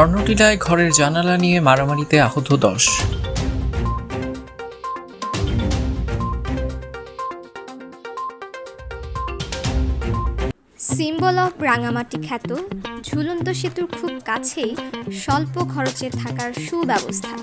স্বর্ণটিলায় ঘরের জানালা নিয়ে মারামারিতে আহত দশ। সিম্বল অফ রাঙামাটি খ্যাত, ঝুলন্ত সেতুর খুব কাছেই স্বল্প খরচে থাকার সুব্যবস্থা।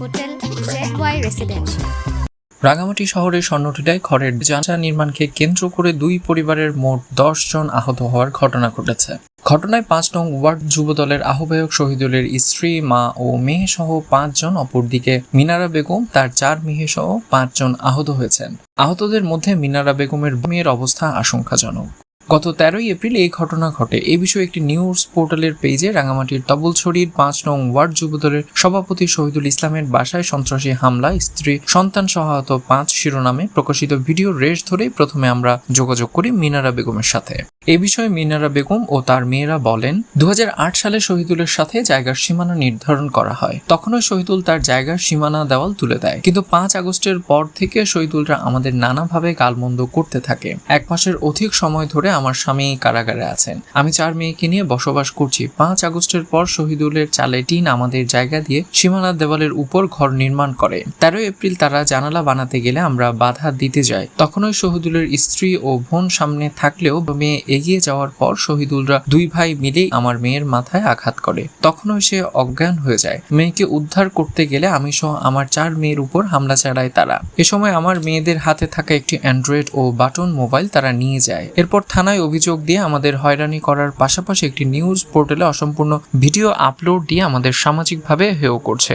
Hotel Z Y residential. Rangamati শহরের স্বর্ণটিটায় ঘরের জানালা নির্মাণকে কেন্দ্র করে দুই পরিবারের মোট দশ জন আহত হওয়ার ঘটনা ঘটেছে। ঘটনায় পাঁচ নং ওয়ার্ড যুবদলের আহ্বায়ক শহীদুলের স্ত্রী, মা ও মেয়ে সহ পাঁচজন অপরদিকে মিনারা বেগম, তার চার মেয়ে সহ পাঁচজন আহত হয়েছেন। আহতদের মধ্যে মিনারা বেগমের মেয়ের অবস্থা আশঙ্কাজনক। গত তেরোই এপ্রিল এই ঘটনা ঘটে। এ বিষয়ে একটি নিউজ পোর্টালের পেজে রাঙামাটির তবলছড়ির পাঁচ নং ওয়ার্ড যুবদলের সভাপতি শহীদুল ইসলামের বাসায় সন্ত্রাসী হামলা স্ত্রী, সন্তান সহায়ত পাঁচ শিরোনামে প্রকাশিত ভিডিও রেশ ধরেই প্রথমে আমরা যোগাযোগ করি মিনারা বেগমের সাথে। এ বিষয়ে মিনারা বেগম ও তার মেয়েরা বলেন দু হাজার আট সালে শহীদুলের সাথে জায়গার সীমানা নির্ধারণ করা হয়। তখনই শহীদুল তার জায়গার সীমানা দেওয়াল তুলে দেয়। কিন্তু পাঁচ আগস্টের পর থেকে শহীদুলরা আমাদের নানাভাবে গালমন্দ করতে থাকে। এক মাসের অধিক সময় ধরে আমার স্বামী কারাগারে আছেন। আমি চার মেয়েকে নিয়ে বসবাস করছি। পাঁচ আগস্টের পর শহীদুলের চালে টিন আমাদের জায়গা দিয়ে সীমানা দেওয়ালের উপর ঘর নির্মাণ করে। তেরোই এপ্রিল তারা জানালা বানাতে গেলে আমরা বাধা দিতে যাই। তখনই শহীদুলের স্ত্রী ও বোন সামনে থাকলেও মেয়ে এগিয়ে যাওয়ার পর শহীদুলরা দুই ভাই মিলে আমার মেয়ের মাথায় আঘাত করে। তখনই সে অজ্ঞান হয়ে যায়। মেয়েকে উদ্ধার করতে গেলে আমি সহ আমার চার মেয়ের উপর হামলা চালায় তারা। এ সময় আমার মেয়েদের হাতে থাকা একটি অ্যান্ড্রয়েড ও বাটন মোবাইল তারা নিয়ে যায়। এরপর থানায় অভিযোগ দিয়ে আমাদের হয়রানি করার পাশাপাশি একটি নিউজ পোর্টালে অসম্পূর্ণ ভিডিও আপলোড দিয়ে আমাদের সামাজিকভাবে হেয় করছে।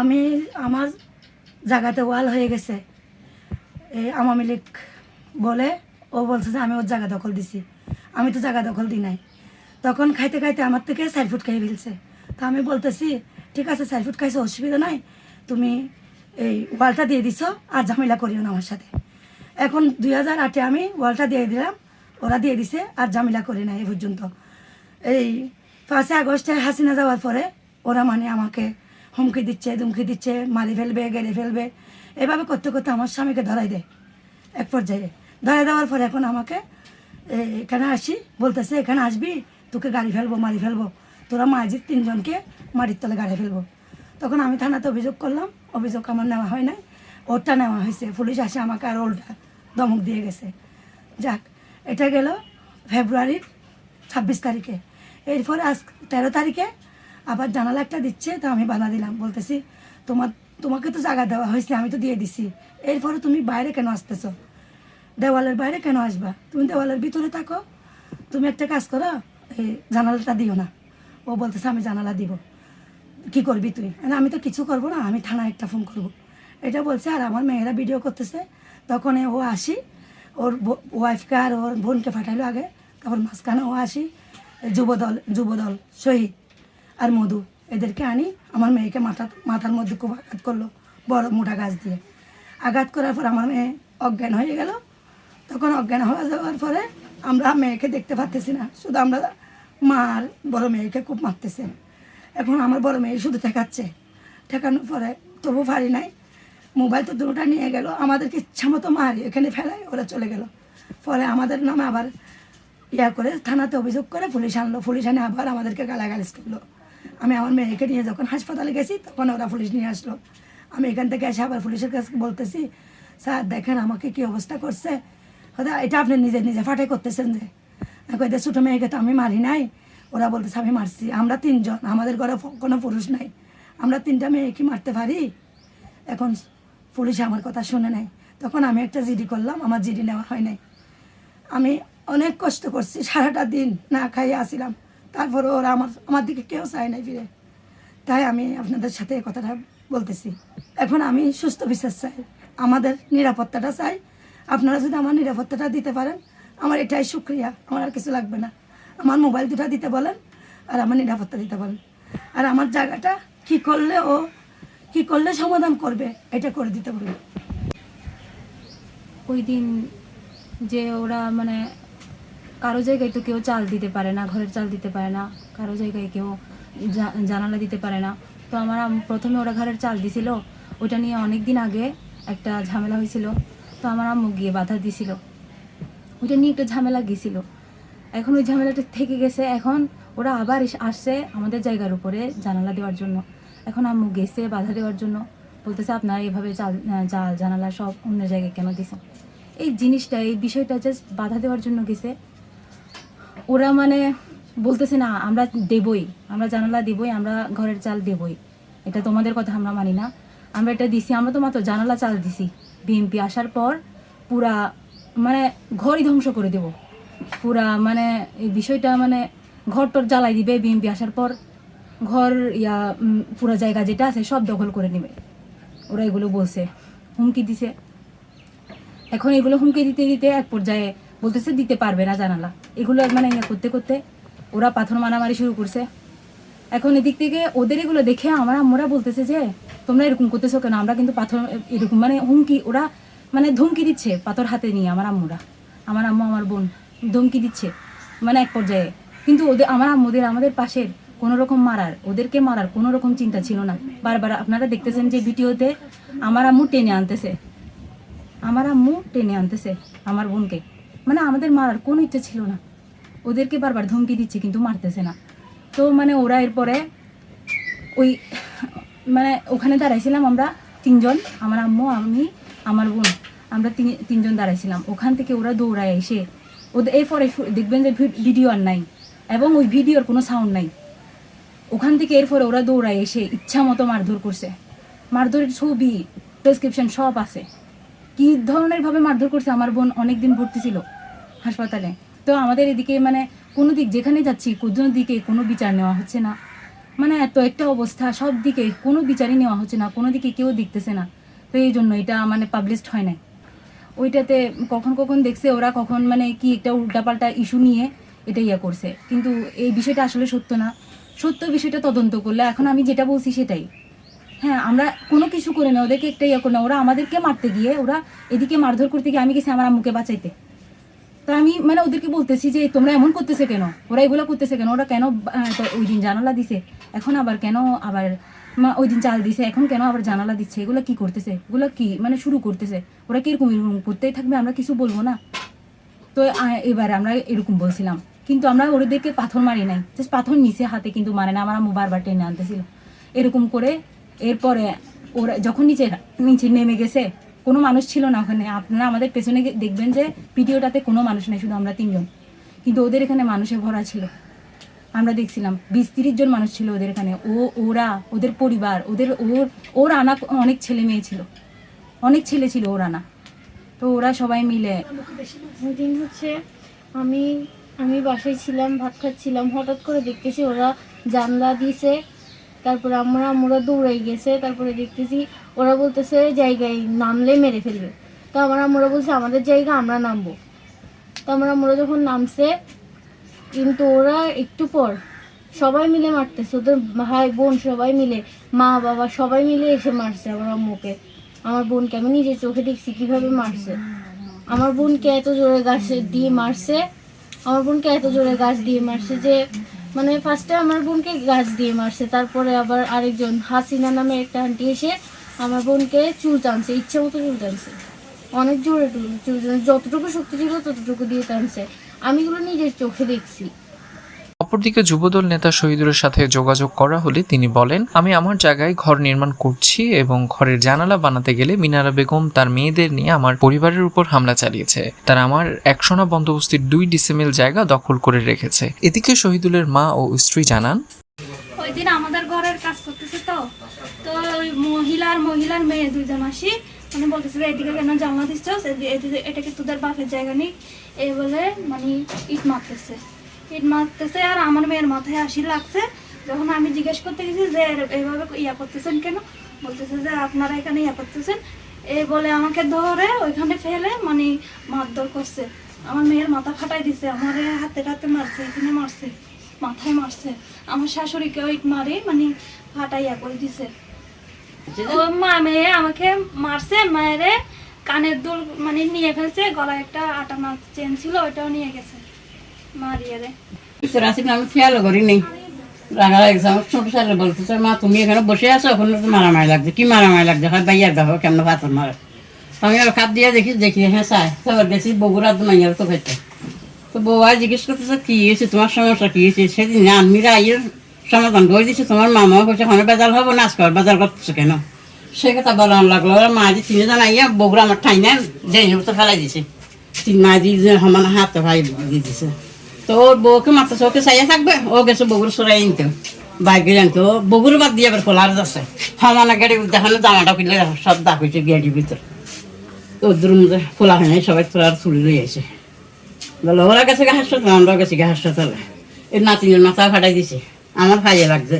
আমি আমার জায়গাতে ওয়াল হয়ে গেছে। এই আওয়ামী লীগ বলে ও বলছে যে আমি ওর জায়গা দখল দিছি। আমি তো জায়গা দখল দিই নাই। তখন খাইতে খাইতে আমার থেকে চার ফুট খাই ফেলছে। তো আমি বলতেছি, ঠিক আছে চার ফুট খাইছে, অসুবিধা নাই। তুমি এই ওয়ালটা দিয়ে দিছো আর ঝামেলা করিও না আমার সাথে। এখন দুই হাজার আটে আমি ওয়ালটা দিয়ে দিলাম, ওরা দিয়ে দিছে আর ঝামেলা করি না এই পর্যন্ত। এই পাঁচই আগস্টে হাসিনা যাওয়ার পরে ওরা মানে আমাকে হুমকি দিচ্ছে, ধুমকি দিচ্ছে, মারি ফেলবে, গেড়ে ফেলবে। এভাবে করতে করতে আমার স্বামীকে ধরাই দেয়, এক পর্যায়ে। ধরাই দেওয়ার পরে এখন আমাকে এখানে আসি, বলতেছে, এখানে আসবি? তোকে গাড়ি ফেলব, মারি ফেলব। তোরা মাঝির তিনজনকে মাটির তলে গাড়ি ফেলব। তখন আমি থানাতে অভিযোগ করলাম। অভিযোগ আমার নেওয়া হয় নাই। ওরটা নেওয়া হয়েছে। পুলিশ আসে আমাকে আর ওলটা দমক দিয়ে গেছে। যাক, এটা গেল ফেব্রুয়ারির ছাব্বিশ তারিখে। এরপর আজ তেরো তারিখে আবার জানালা একটা দিচ্ছে, তো আমি বাধা দিলাম। বলতেছি, তোমার, তোমাকে তো জায়গা দেওয়া হয়েছে, আমি তো দিয়ে দিছি। এরপরে তুমি বাইরে কেন আসতেছো? দেওয়ালের বাইরে কেন আসবা? তুমি দেওয়ালের ভিতরে থাকো। তুমি একটা কাজ করো, এই জানালাটা দিও না। ও বলতেছে, আমি জানালা দিব। কি করবি তুই? আমি তো কিছু করব না, আমি থানায় একটা ফোন করব। এটা বলছে, আর আমার মেয়েরা ভিডিও করতেছে। তখন ও আসি, ওর ওয়াইফকে আর ওর বোনকে পাঠাইলো আগে। তারপর মাঝখানে ও আসি যুবদল যুবদল, শহীদ আর মধু, এদেরকে আনি। আমার মেয়েকে মাথা, মাথার মধ্যে খুব আঘাত করল, বড় মোটা গাছ দিয়ে। আঘাত করার পর আমার মেয়ে অজ্ঞান হয়ে গেল। তখন অজ্ঞান হয়ে যাওয়ার পরে আমরা মেয়েকে দেখতে পারতেছি না। শুধু আমরা মার বড় মেয়েকে খুব মারতেছে। এখন আমার বড় মেয়ে শুধু ঠেকাচ্ছে। ঠেকানোর পরে তবু পারি নাই। মোবাইল তো দুটোটা নিয়ে গেল। আমাদেরকে ইচ্ছা মতো মারি এখানে ফেলায় ওরা চলে গেল। পরে আমাদের নামে আবার ইয়া করে থানাতে অভিযোগ করে পুলিশ আনলো। পুলিশ আনে আবার আমাদেরকে গালাগালিজ করল। আমি আমার মেয়েকে নিয়ে যখন হাসপাতালে গেছি, তখন ওরা পুলিশ নিয়ে আসলো। আমি এখান থেকে এসে আবার পুলিশের কাছে বলতেছি, স্যার, দেখেন আমাকে কি অবস্থা করছে। হয়তো এটা আপনি নিজে নিজে ফাটাই করতেছেন যে। কইতে ছোটো মেয়েকে তো আমি মারি নাই। ওরা বলতেছে, আমি মারছি। আমরা তিনজন, আমাদের ঘরে কোনো পুরুষ নাই। আমরা তিনটা মেয়ে কি মারতে পারি? এখন পুলিশ আমার কথা শুনে নাই তখন আমি একটা জিডি করলাম, আমার জিডি নেওয়া হয় নাই। আমি অনেক কষ্ট করছি, সারাটা দিন না খাইয়ে আসিলাম। তারপরে ওরা আমার আমার দিকে কেউ চায় নাই ফিরে। তাই আমি আপনাদের সাথে কথাটা বলতেছি। এখন আমি সুস্থ বিশ্বাস চাই। আমাদের নিরাপত্তাটা চাই। আপনারা যদি আমার নিরাপত্তাটা দিতে পারেন, আমার এটাই সুক্রিয়া, আমার আর কিছু লাগবে না। আমার মোবাইল দুটা দিতে বলেন, আর আমার নিরাপত্তা দিতে বলেন। আর আমার জায়গাটা কি করলে ও, কি করলে সমাধান করবে, এটা করে দিতে বলেন। ওই দিন যে ওরা মানে কারও জায়গায় তো কেউ চাল দিতে পারে না, ঘরের চাল দিতে পারে না, কারও জায়গায় কেউ জানালা দিতে পারে না। তো আমার প্রথমে ওরা ঘরের চাল দিছিল। ওটা নিয়ে অনেক দিন আগে একটা ঝামেলা হয়েছিল। তো আমার আম্মু গিয়ে বাধা দিছিল। ওটা নিয়ে একটা ঝামেলা গেছিল। এখন ওই ঝামেলাটা থেকে গেছে। এখন ওরা আবার আসছে আমাদের জায়গার উপরে জানালা দেওয়ার জন্য। এখন আম্মু গেছে বাধা দেওয়ার জন্য। বলতেছে, আপনারা এভাবে জাল, জানালা সব অন্য জায়গায় কেন দিছেন? এই জিনিসটা, এই বিষয়টা জাস্ট বাধা দেওয়ার জন্য গেছে। ওরা মানে বলতেছে, না, আমরা দেবই। আমরা জানালা দেবই, আমরা ঘরের চাল দেবই। এটা তোমাদের কথা আমরা মানি না। আমরা এটা দিছি, আমরা তো মাত্র জানালা চাল দিছি। বিএমপি আসার পর পুরা মানে ঘরই ধ্বংস করে দেব। পুরা মানে এই বিষয়টা মানে ঘর টর জ্বালাই দিবে বিএমপি আসার পর। ঘর, ইয়া পুরা জায়গা যেটা আছে সব দখল করে নেবে। ওরা এগুলো বলছে, হুমকি দিছে। এখন এগুলো হুমকি দিতে দিতে এক পর্যায়ে বলতেছে দিতে পারবে না জানালা। এগুলো মানে ইয়ে করতে করতে ওরা পাথর মারামারি শুরু করছে। এখন এদিক থেকে ওদের এগুলো দেখে আমার আম্মুরা বলতেছে যে, তোমরা এরকম করতেছো কেন? আমরা কিন্তু পাথর এরকম মানে হুমকি, ওরা মানে ধমকি দিচ্ছে পাথর হাতে নিয়ে আমার আম্মুরা। আমার আম্মু, আমার বোন ধমকি দিচ্ছে মানে এক পর্যায়ে। কিন্তু ওদের আমার আম্মুদের আমাদের পাশের কোনো রকম মারার, ওদেরকে মারার কোনো রকম চিন্তা ছিল না। বারবার আপনারা দেখতেছেন যে ভিডিওতে আমার আম্মু টেনে আনতেছে। আমার আম্মু টেনে আনতেছে আমার বোনকে। মানে আমাদের মারার কোনো ইচ্ছে ছিল না। ওদেরকে বারবার ধমকি দিচ্ছে কিন্তু মারতেছে না। তো মানে ওরা এরপরে ওই মানে ওখানে দাঁড়াইছিলাম আমরা তিনজন, আমার আম্মু, আমি, আমার বোন, আমরা তিন- তিনজন দাঁড়াইছিলাম। ওখান থেকে ওরা দৌড়ায় এসে ওদের এরপরে দেখবেন যে ভিডিও আর নাই, এবং ওই ভিডিওর কোনো সাউন্ড নাই। ওখান থেকে এরপরে ওরা দৌড়ায় এসে ইচ্ছা মতো মারধর করছে। মারধরের ছবি প্রেসক্রিপশন সব আছে। কি ধরনের ভাবে মারধর করছে, আমার বোন অনেক দিন ভর্তি ছিল হাসপাতালে। তো আমাদের এদিকে মানে কোনো দিক যেখানে যাচ্ছি, কোনো দিকে কোনো বিচার নেওয়া হচ্ছে না। মানে এত একটা অবস্থা, সব দিকে কোনো বিচারই নেওয়া হচ্ছে না, কোনো দিকে কেউ দেখতেছে না। তো এই জন্য এটা মানে পাবলিশড হয় না ওইটাতে কখন কখন দেখছে, ওরা কখন মানে কি একটা উল্টাপাল্টা ইস্যু নিয়ে এটা ইয়ে করছে। কিন্তু এই বিষয়টা আসলে সত্য না। সত্য বিষয়টা তদন্ত করলে এখন আমি যেটা বলছি সেটাই। হ্যাঁ আমরা কোনো কিছু করে না, ওদেরকে একটা ইয়ে করে না, ওরা আমাদেরকে মারতে গিয়ে ওরা এদিকে মারধর করতে গিয়ে আমি গেছি আমার আম্মুকে বাঁচাইতে। তো আমি মানে ওদেরকে বলতেছি যে, তোমরা এমন করতেছে কেন? ওরা এগুলো করতেছে কেন? ওরা কেন ওই দিন জানালা দিছে। এখন আবার কেন আবার, মা- ওই দিন চাল দিছে? এখন কেন আবার জানালা দিচ্ছে? এগুলো কি করতেছে? এগুলো কি মানে শুরু করতেছে? ওরা কীরকম এরকম করতেই থাকবে? আমরা কিছু বলব না? তো এবার আমরা এরকম বলছিলাম। কিন্তু আমরা ওদেরকে পাথর মারি নাই। জাস্ট পাথর নিচে হাতে কিন্তু মারে না। আমার বারবার টেনে আনতেছিল। এরকম করে এরপরে ওরা যখন নিচে নিচে নেমে গেছে কোনো মানুষ ছিল না ওখানে। আপনারা আমাদের পেছনে দেখবেন যে ভিডিওটাতে কোনো মানুষ নেই, শুধু আমরা তিনজন। কিন্তু ওদের এখানে মানুষে ভরা ছিল। আমরা দেখছিলাম বিশ তিরিশ জন মানুষ ছিল ওদের এখানে। ও, ওরা, ওদের পরিবার, ওদের, ওর ওর আনা অনেক ছেলে মেয়ে ছিল। অনেক ছেলে ছিল ওর আনা। তো ওরা সবাই মিলে দিন হচ্ছে আমি আমি বাসায় ছিলাম, ভাত খাচ্ছিলাম। হঠাৎ করে দেখতেছি ওরা জানলা দিয়েছে। তারপরে আমরা আমরা দৌড়াই গেছে। তারপরে দেখতেছি ওরা বলতেছে জায়গায় নামলে মেরে ফেলবে। তো আমার আমরা বলছে, আমাদের জায়গা আমরা নামবো। তো আমরা আমরা যখন নামছে, কিন্তু ওরা একটু পর সবাই মিলে মারতেছে। ওদের ভাই বোন সবাই মিলে, মা, বাবা সবাই মিলে এসে মারছে আমার আম্মুকে। আমার বোনকে আমি নিজের চোখে দেখছি কীভাবে মারছে। আমার বোনকে এত জোরে গাছ দিয়ে মারছে, আমার বোনকে এত জোরে গাছ দিয়ে মারছে যে মানে ফার্স্টে আমার বোনকে গাছ দিয়ে মারছে, তারপরে আবার আরেকজন হাসিনা নামে একটা আন্টি এসে আমার বোনকে চুল টানছে ইচ্ছে মতো চুল টানছে। অনেক জোরে টুল- চুল টানছে যতটুকু শক্তি ছিল ততটুকু দিয়ে টানছে। আমি এগুলো নিজের চোখে দেখছি। অপরদিকে যুবদল নেতা শহীদুলের সাথে যোগাযোগ করা হলে তিনি বলেন আমি আমার জায়গায় ঘর নির্মাণ করছি এবং ঘরের জানালা বানাতে গেলে মিনারা বেগম তার মেয়েদের নিয়ে আমার পরিবারের উপর হামলা চালিয়েছে। তারা আমার একশোনা বন্দোবস্তির দুই ডিসেমেল জায়গা দখল করে রেখেছে। এদিকে শহীদুলের মা ও স্ত্রী জানান ওই দিন আমাদের ঘরের কাজ করতেছে তো। তো মহিলার মহিলার মেয়ে দুইজন আসি। মানে বলতেছে যে, এদিকে কেন জানলা দিচ্ছ এদিকে এটা কি তোদের বাপের জায়গা নেই এই বলে মানে ইট মারতেছে। ইট মারতেছে আর আমার মেয়ের মাথায় আসি লাগছে। যখন আমি জিজ্ঞেস করতে গেছি যে এইভাবে ইয়া করতেছেন কেন? বলতেছে যে, আপনারা এখানে ইয়া করতেছেন? এই বলে, আমাকে ধরে ওইখানে ফেলে মানে মারধর করছে। আমার মেয়ের মাথা ফাটাই দিছে, আমার হাতে হাতে মারছে, এখানে মারছে, মাথায় মারছে। আমার শাশুড়িকেও ইট মারে মানে ফাটাইয়া করে দিছে। আমাকে মারছে কানের দুল মানে নিয়ে ফেলছে, গলায় একটা আটা মাছ চেন ছিল, ওইটাও নিয়ে গেছে মারিয়ে আমি ছোট ছেলে বলতেছে মা, তুমি এখানে বসে আছো? তো মারামারি লাগছে। কি মারামারি লাগছে? হয় বাইয়ার দেখো কেমন পাথর মারে। আমি আর খাপ দিয়ে দেখি দেখি হ্যাঁ চাই। তারপর গেছি বগুড়া মাইয়ার তো খেতে। তো বৌয়া জিজ্ঞেস করতেছে, কি হয়েছে? তোমার সমস্যা কি হয়েছে? সেদিন আনমিরা আইয়ের সমাধান করে দিচ্ছে তোমার মামাও কইছে ওখানে বেজাল হব না আজকে আর বেজাল করতেছে কেন? সে কথা বলার লাগল, মা যে তিনজন আইয়া বগুড়া আমার ঠাই নেন যাই তো ফেলাই দিছে। তিন মা দিয়ে সমান হাতে ভাই দিয়ে দিছে। তো ওর বউকে মাথা চোখে চাইয়া থাকবে, ও গেছে বগুর সরাই আনতে। বাইকে জানতো বগুর বাদ দিয়ে আবার খোলার যাচ্ছে সমানা গাড়ি দেখানো জামাটা কিনলে সব দাগ হয়েছে গাড়ির ভিতর তো ওদের মধ্যে খোলা হয় নাই, সবাই খোলার তুলে লই আছে বলে ওরা গেছে হাসপাতাল আমরা গেছি হাসপাতালে এই নাতিনের মাথা ফাটাই দিছে। আমার কাজে লাগছে।